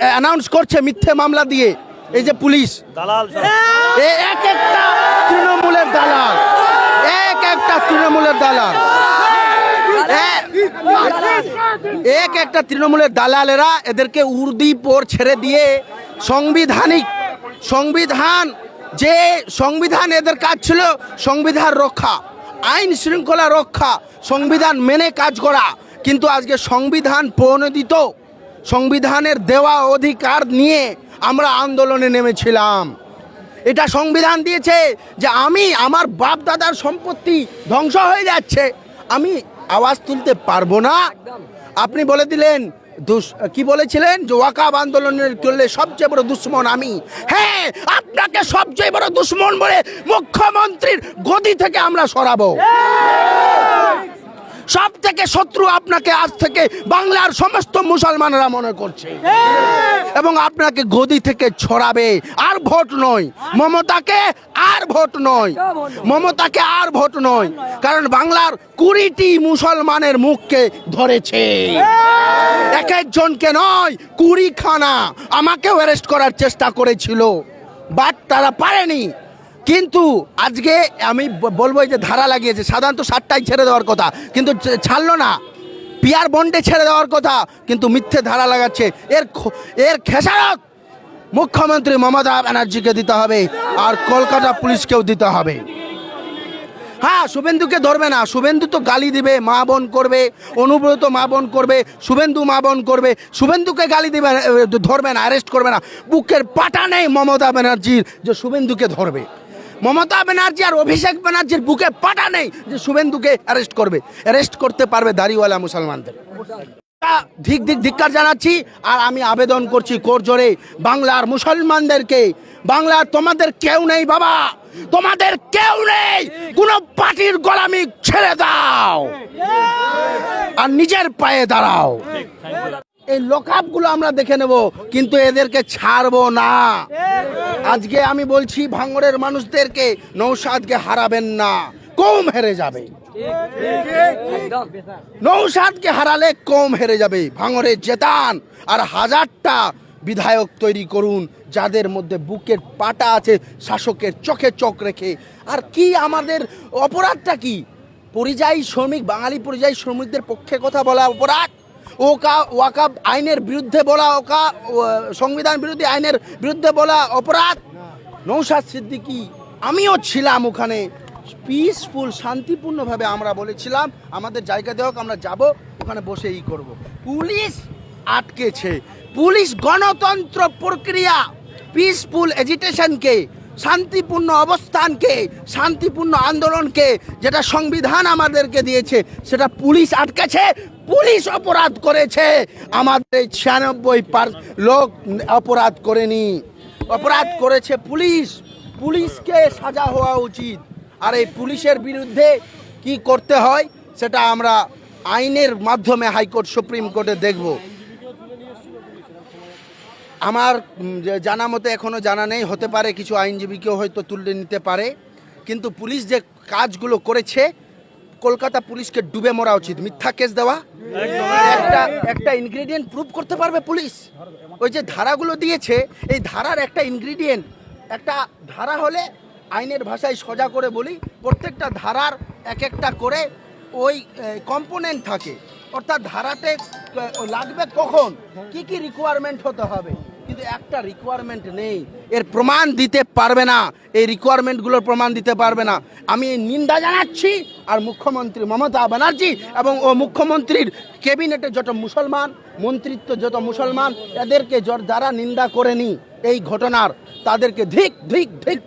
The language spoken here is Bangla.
অ্যানাউন্স করছে মিথ্যে মামলা দিয়ে। এই যে পুলিশ। দালাল এ এক একটা তৃণমূলের দালাল। এক একটা তৃণমূলের দালাল। এক একটা তৃণমূলের দালালেরা এদেরকে উর্দি পর ছেড়ে দিয়ে সাংবিধানিক সংবিধান যে সংবিধান এদের কাজ ছিল সংবিধান রক্ষা আইন শৃঙ্খলা রক্ষা সংবিধান মেনে কাজ করা। কিন্তু আজকে সংবিধান প্রণোদিত। সংবিধানের দেওয়া অধিকার নিয়ে আমরা আন্দোলনে নেমেছিলাম। এটা সংবিধান দিয়েছে যে আমি আমার বাপ দাদার সম্পত্তি ধ্বংস হয়ে যাচ্ছে। আমি আওয়াজ তুলতে পারব না। আপনি বলে দিলেন কি বলেছিলেন? যে ওয়াকাব আন্দোলনের করলে সবচেয়ে বড় দুশ্মন আমি। হ্যাঁ আপনাকে সবচেয়ে বড় দুশ্মন বলে মুখ্যমন্ত্রীর গদি থেকে আমরা সরাবো। সব থেকে শত্রু আপনাকে আজ থেকে বাংলার সমস্ত মুসলমানরা মনে করছে। এবং আপনাকে গদি থেকে ছড়াবে, আর ভোট নয়। মমতাকে আর ভোট নয়। মমতাকে আর ভোট নয়। কারণ বাংলার কুড়িটি মুসলমানের মুখকে ধরেছে। এক একজনকে নয় কুড়ি খানা আমাকেও অ্যারেস্ট করার চেষ্টা করেছিল বাট তারা পারেনি। কিন্তু আজকে আমি বলব যে ধারা লাগিয়েছে, সাধারণত সাতটায় ছেড়ে দেওয়ার কথা, কিন্তু ছাড়লো না। পিয়ার বন্ডে ছেড়ে দেওয়ার কথা, কিন্তু মিথ্যে ধারা লাগাচ্ছে। এর এর খেসারত মুখ্যমন্ত্রী মমতা ব্যানার্জিকে দিতে হবে, আর কলকাতা পুলিশকেও দিতে হবে। হ্যাঁ শুভেন্দুকে ধরবে না। শুভেন্দু তো গালি দিবে, মা বোন করবে, অনুব্রত মা বোন করবে, শুভেন্দু মা বোন করবে। শুভেন্দুকে গালি দিবে ধরবে না অ্যারেস্ট করবে না। বুকের পাটা নেই মমতা ব্যানার্জির যে শুভেন্দুকে ধরবে। মমতা ব্যানার্জি আর অভিষেক ব্যানার্জির বুকে পাটা নেই যে শুভেন্দুকে অ্যারেস্ট করবে। অ্যারেস্ট করতে পারবে দাড়িওয়ালা মুসলমানদের। ধিক ধিক ধিক্কার জানাচ্ছি আর আমি আবেদন করছি কোর জোরে বাংলার মুসলমানদেরকে। বাংলার তোমাদের কেউ নেই বাবা। তোমাদের কেউ নেই। কোন পার্টির গোলামি ছেড়ে দাও। আর নিজের পায়ে দাঁড়াও। এই লোকআপগুলো আমরা দেখে নেব, কিন্তু এদেরকে ছাড়বো না। আজকে আমি বলছি, ভাঙড়ের মানুষদেরকে নৌসাদকে হারাবেন না, কম হেরে যাবে। নৌসাদকে হারালে কম হেরে যাবে। ভাঙরে জেতান, আর হাজারটা বিধায়ক তৈরি করুন, যাদের মধ্যে বুকের পাটা আছে, শাসকের চোখে চোখ রেখে। আর কি আমাদের অপরাধটা কি? পরিযায়ী শ্রমিক, বাঙালি পরিযায়ী শ্রমিকদের পক্ষে কথা বলা অপরাধ? ওকা ওয়াকাব আইনের বিরুদ্ধে বলা, ওকা সংবিধান বিরোধী আইনের বিরুদ্ধে বলা অপরাধ? নৌসাদ সিদ্দিকি, আমিও ছিলাম ওখানে। পিসফুল শান্তিপূর্ণভাবে আমরা বলেছিলাম, আমাদের জায়গা দেওয়া আমরা যাব, ওখানে বসে ই করব। পুলিশ আটকেছে। পুলিশ গণতন্ত্র প্রক্রিয়া পিসফুল এজিটেশনকে শান্তিপূর্ণ অবস্থানকে, শান্তিপূর্ণ আন্দোলনকে, যেটা সংবিধান আমাদেরকে দিয়েছে, সেটা পুলিশ আটকেছে, পুলিশ অপরাধ করেছে। আমাদের ছিয়ানব্বই লোক অপরাধ করেনি। অপরাধ করেছে পুলিশ। পুলিশকে সাজা হওয়া উচিত। আর এই পুলিশের বিরুদ্ধে কি করতে হয়, সেটা আমরা আইনের মাধ্যমে হাইকোর্ট, সুপ্রিম কোর্টে দেখব। আমার জানা মতে এখনও জানা নেই হতে পারে কিছু আইনজীবীকেও হয়তো তুলে নিতে পারে কিন্তু পুলিশ যে কাজগুলো করেছে কলকাতা পুলিশকে ডুবে মরা উচিত মিথ্যা কেস দেওয়া। একটা একটা ইনগ্রিডিয়েন্ট প্রুভ করতে পারবে পুলিশ। ওই যে ধারাগুলো দিয়েছে এই ধারার একটা ইনগ্রিডিয়েন্ট একটা ধারা হলে আইনের ভাষায় সোজা করে বলি প্রত্যেকটা ধারার এক একটা করে ওই কম্পোনেন্ট থাকে। অর্থাৎ ধারাতে লাগবে কখন? কি কি রিকোয়ারমেন্ট হতে হবে? কিন্তু একটা রিকোয়ারমেন্ট নেই। এর প্রমাণ দিতে পারবে না। এই রিকোয়ারমেন্টগুলোর প্রমাণ দিতে পারবে না। আমি নিন্দা জানাচ্ছি আর মুখ্যমন্ত্রী মমতা ব্যানার্জি এবং ও মুখ্যমন্ত্রীর ক্যাবিনেটে যত মুসলমান, মন্ত্রিত্ব যত মুসলমান, এদেরকে যারা নিন্দা করেনি এই ঘটনার। তাদেরকে ধিক ধিক ধিক